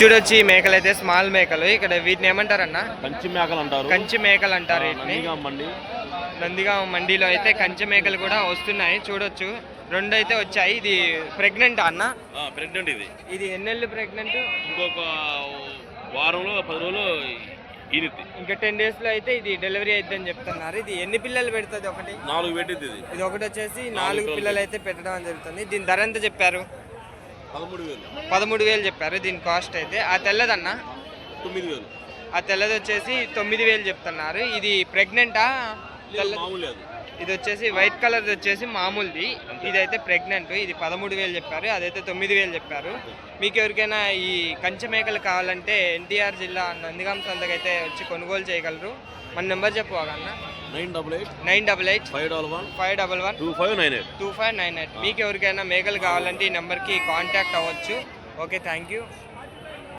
చూడొచ్చు ఈ మేకలు అయితే స్మాల్ మేకలు. ఇక్కడ వీటిని ఏమంటారన్న? కంచి మేకలు అంటారు. కంచి మేకలు అంటారు వీటిని. నందిగా నందిగామ మండీలో అయితే కంచి మేకలు కూడా వస్తున్నాయి. చూడొచ్చు. రెండు అయితే వచ్చాయి. ఇది ప్రెగ్నెంట్ అన్న? ప్రెగ్నెంట్ ఇది. ఇది ఎన్నెళ్ళు ప్రెగ్నెంట్? ఇంకొక వారంలో పది రోజులు ఇంకా టెన్ డేస్లో అయితే ఇది డెలివరీ అయిద్దని చెప్తున్నారు. ఇది ఎన్ని పిల్లలు పెడుతుంది ఒకటి? నాలుగు పెట్టింది ఇది. ఇది ఒకటి వచ్చేసి నాలుగు పిల్లలు అయితే పెట్టడం జరుగుతుంది దీని ధర ఎంత చెప్పారు? పదమూడు వేలు. పదమూడు వేలు చెప్పారు. దీని కాస్ట్ అయితే. ఆ తెల్లదన్న? తొమ్మిది వేలు. ఆ తెల్లది వచ్చేసి తొమ్మిది వేలు చెప్తున్నారు. ఇది ప్రెగ్నెంటా? తెల్ల ఇది వచ్చేసి వైట్ కలర్ వచ్చేసి మామూలుది. ఇదైతే ప్రెగ్నెంట్. ఇది పదమూడు వేలు చెప్పారు. అదైతే తొమ్మిది వేలు చెప్పారు. మీకు ఎవరికైనా ఈ కంచె మేకలు కావాలంటే ఎన్టీఆర్ జిల్లా నందిగాం సంతకైతే వచ్చి కొనుగోలు చేయగలరు. మన number చెప్పుకోగలన్నా nine double eight nine double eight five double one five double one two five nine eight two five nine eight. మీకు ఎవరికైనా మేకలు కావాలంటే ఈ నెంబర్కి కాంటాక్ట్ అవ్వచ్చు. Okay thank you.